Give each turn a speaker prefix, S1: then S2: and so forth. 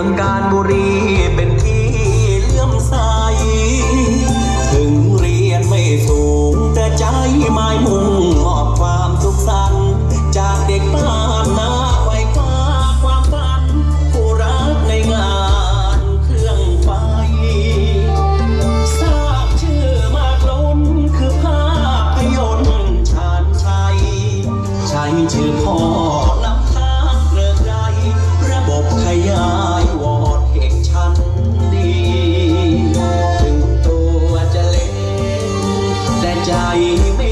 S1: อากาศทินนี้เมืองการบุรี 下一位